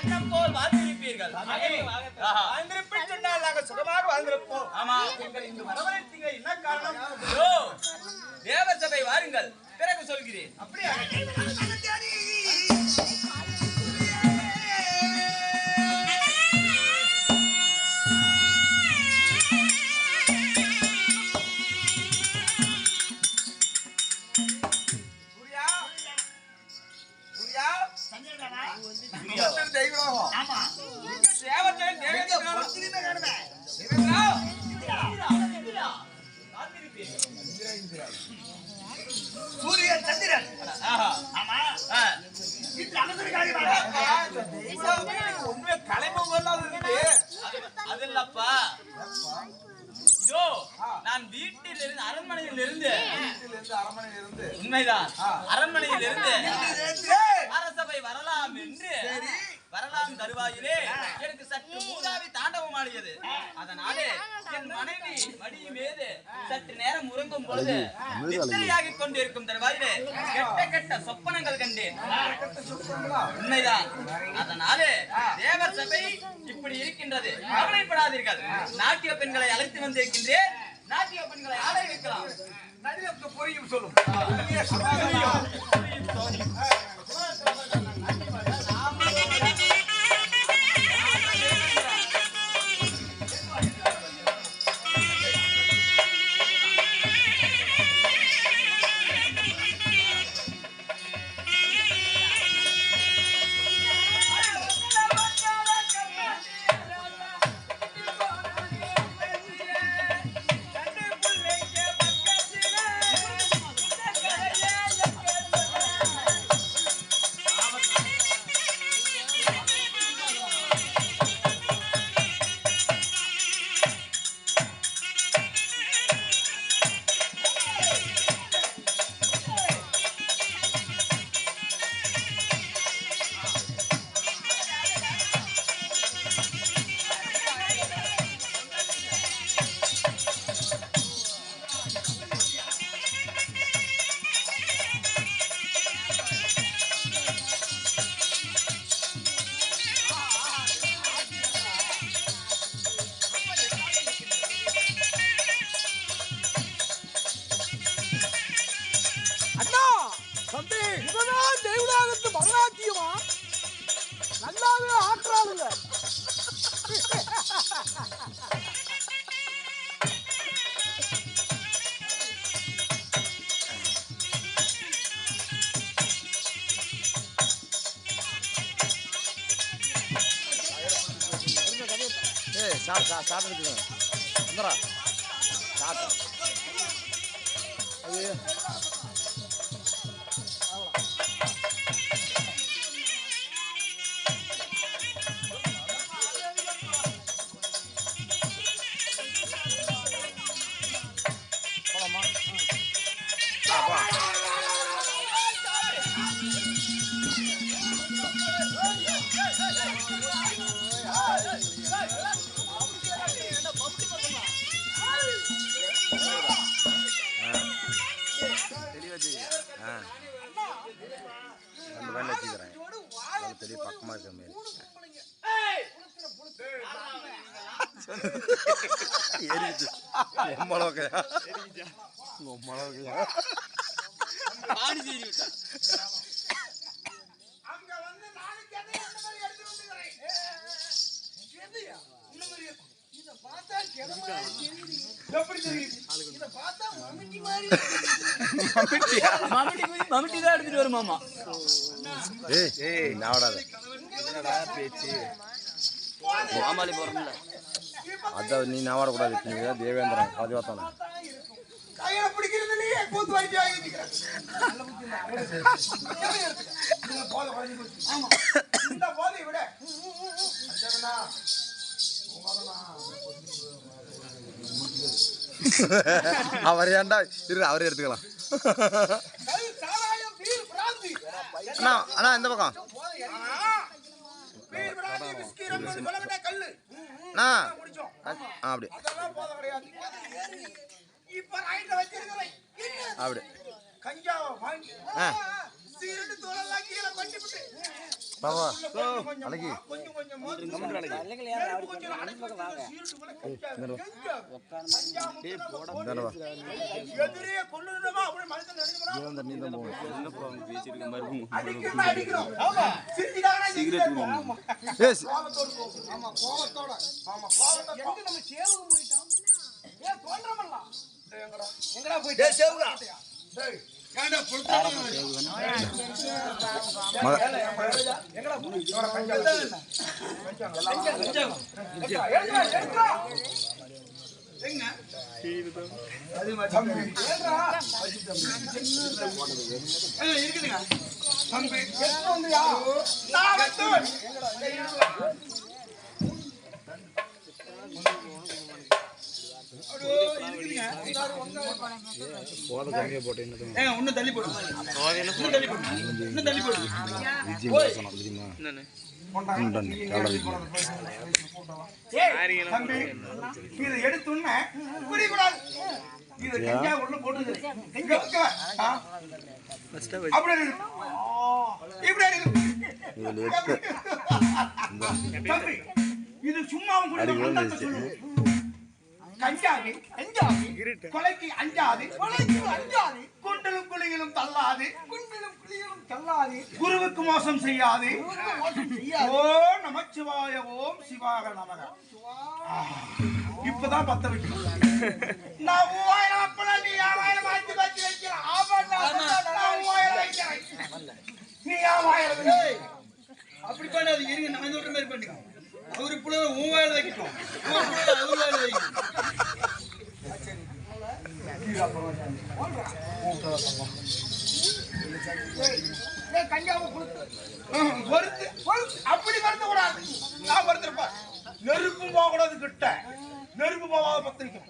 எண்ணம் போல் வாழ்ந்திருப்பீர்கள். ஆஹா. வாழ்ந்திருப்பேன் சொன்னால் நாங்கள் சுகமாக வாழ்ந்திருப்போம். ஆமா. எங்கள் இங்கு வரவழைத்தீங்க என்ன காரணம்? ஓ, தேவர் சபை வாருங்கள். பிறகு சொல்கிறேன். அப்படியா? எனக்கு சற்று மூதாவி தாண்டவம் ஆடியது. அதனாலே என் மனைவி மடி மீது சற்று நேரம் உறங்கும் பொழுது கொண்டிருக்கும் தருவாயிலே கெட்ட கெட்ட சொப்பனங்கள் கண்டேன். உண்மைதான். அதனாலே தேவர் சபை இப்படி இருக்கின்றது. கவலைப்படாதீர்கள். நாட்டிய பெண்களை அழைத்து வந்திருக்கின்றேன். நாட்டிய பெண்களை ஆடை வைக்கலாம் நடிகருக்கு புரியும் சொல்லும். ஏய் சாப்பிட்டு சா சாப்பிட்டு எடுத்துக்கோங்க வந்துடா சாப்பிட்டு அது குதி மம்முட்டி தான் எடுத்துட்டு வருமாமா ஏய் போறோம்ல. அதான் நீ நாவாடக்கூடாது நீ தான் தேவேந்திரன் பதிவாத்தானே கையில பிடிக்கிறது இல்லையே கூத்து வாங்கி வாங்கிக்கிறேன் இந்த போதை குறைஞ்சு போச்சு. ஆமா. இந்த போதை விட அஞ்சனா, உங்கதனா. அவர் ஏன்டா இரு அவரே எடுத்துக்கலாம். அண்ணா அண்ணா இந்த பக்கம். அண்ணா அப்படி. அப்படி கஞ்சாவை வாங்கி ஆ. கொஞ்சமா, அழகி. எங்கடா? போயிட்டு டேய் சேவுகா எங்க அது இருக்குதுங்க தம்பி எங்க வந்தியா நான் வந்து போத கம்மியாக போட்டு இன்னும் தள்ளி போடு. இன்னும் தள்ளி போடு. இன்னும் தள்ளி தெரியுமா? இதை எடுத்தோன்னே குடிக்கூடாது. இதை கஞ்சா உள்ள? அப்படி. இப்படி இது சும்மாவும் குடிக்க கஞ்சாவி அஞ்சாது கொலைக்கு அஞ்சாது. கொலைக்கு அஞ்சாது. குண்டலும் குழிகளும் தள்ளாது. குண்டலும் குழிகளும் தள்ளாது. குருவுக்கு மோசம் செய்யாது. ஓ நமச்சிவாய ஓம் சிவாக நமக. இப்பதான் பத்த வைக்கணும். நான் மூவாயிரம் அப்பெல்லாம் நீ ஆறாயிரம் மாத்தி மாத்தி வைக்கிற. ஆமாண்டா, நான் மூவாயிரம் வைக்கிறேன் நீ ஆமாயிரம். அப்படி பண்ணாது இருங்க நான் சொல்ற மாதிரி பண்ணுங்க அவரு புள்ள மூவாயிரம் வைக்கட்டும். இவரு புள்ள அறுபதாயிரம் வைக்கணும் ஏய், கொடுத்து. ம், வறுத்து, வறுத்து. அப்படி வருத்த கூடாது நான் வருத்திருப்பேன் நெருப்பு போக கிட்ட. நெருப்பு போகாத பத்து வைக்கும்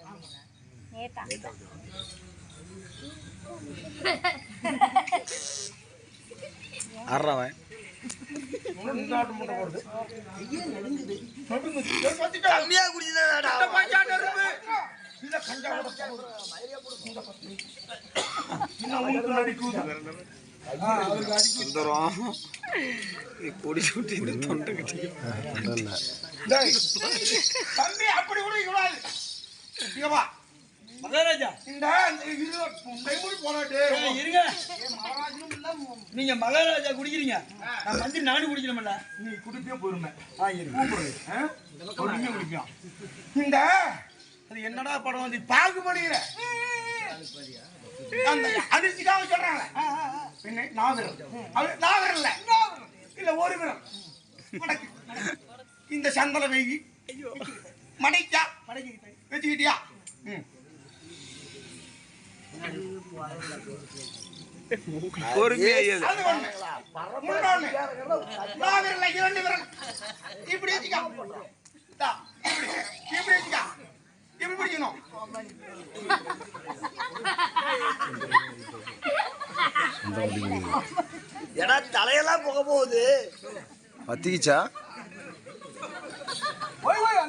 ஆடுறவன் நடிக்குது. சுந்தரம். கொடி சுட்டி இந்த தொண்டை கட்டி இல்லை டேய், தம்பி அப்படி கூட மகாராஜா. இருங்க. நீங்க மகாராஜா குடிக்கிறீங்க. நான் மந்திரி நாடு குடிக்கணும்ல. நீ குடிப்பே? பொறுமையா குடிப்பியா இந்த அது என்னடா படம் வந்து பாகுபலியில. அந்த அதிர்ச்சிக்காக சொல்றாங்க பின்ன நாவிரல் அது நாவிரல் இல்ல. இல்ல ஒரு மடக்கு. இந்த சந்தல வெயி மடைக்கா வச்சுக்கிட்டியா? ம். இரண்டு விரல். இப்படி வச்சுக்க. இப்படி. இப்படி வச்சுக்க. இப்படி பிடிக்கணும். ஏன்னா தலையெல்லாம் புக போகுது பத்திக்கிச்சா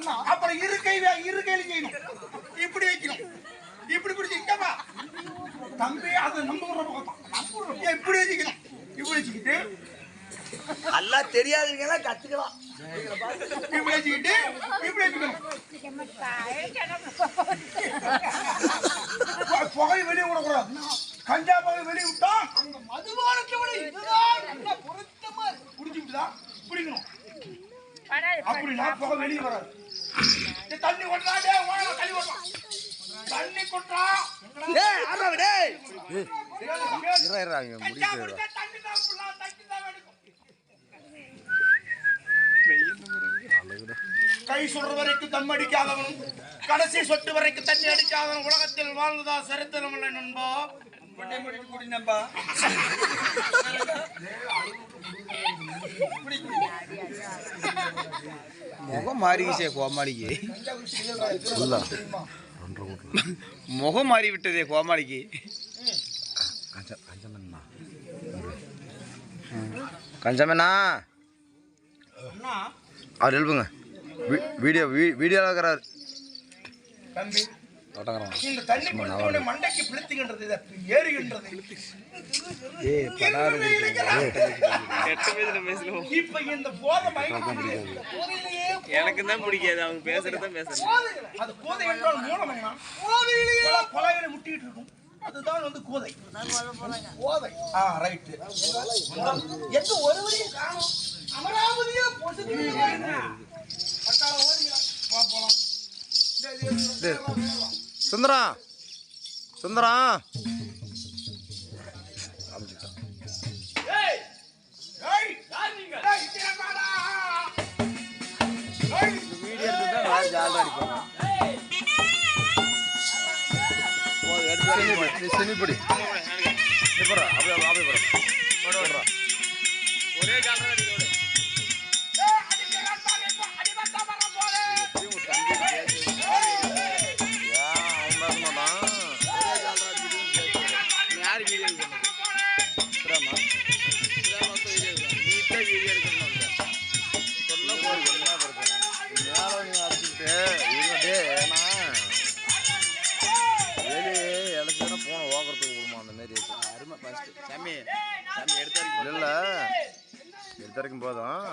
அப்புறம் இரு கை வே- இரு கையில செய்யணும். இப்படி வைக்கணும். இப்படி பிடிச்சு இங்கப்பா. தம்பி அது நம்ம ஊர்ல பக்கம். இப்படி. இப்படி வச்சுக்கிட்டு எல்லாம் தெரியாதவங்க எல்லாம் கத்துக்கலாம் இப்படி வச்சுக்கிட்டு இப்படி வச்சுக்கணும். பு- புகை வெளியே விடக்கூடாது கஞ்சா புகை வெளியே விட்டா அந்த மதுபானத்தை விட இதுதான் நல்ல பொருத்தமா இருக்கு. குடிச்சுக்கிட்டு தான் குடிக்கணும் அப்படின்னா புகை வெளியே வராது தண்ணி கொண்டா டே வாங்க தண்ணி கொண்டா தண்ணி கொண்டா டேய் ஆமா டேய் இரா இரா அவங்க கஞ்சா முடிக்க குடிச்சா தண்ணி தான் எடுக்கும் கை சொல்ற வரைக்கும் தம் அடிக்காதவனும் கடைசி சொட்டு வரைக்கும் தண்ணி அடிக்காதவன் உலகத்தில் வாழ்ந்ததா சரித்திரம் இல்லை நண்பா. நம்பா முகம் மாறிக்கிச்சே கோமாளிக்கு. முகம் மாறி விட்டதே கோமாளிக்கு கஞ்ச கஞ்சமண்ணா கஞ்சமண்ணா? அவர் எழுப்புங்க. வீ- வீடியோ வீ- வீடியோவில் இருக்கிறார் எனக்கு தான் பிடிக்காது. அவங்க பேசுறத பேசுறேன் இருக்கும் அதுதான் வந்து கோதை. கோதை. ஆ ரைட் எங்க ஒரு வழியும் காணும். அமராவதியா பொசுக்கு பட்டாள ஓடிங்களா வா போலாம். டேய், டேய், டேய், டேய், டேய், அடிபட்டா வர போறே ஏன் அவன் பேச மாட்டான் யார் வீடியோ திறக்கும் வரைக்கும் போதும்.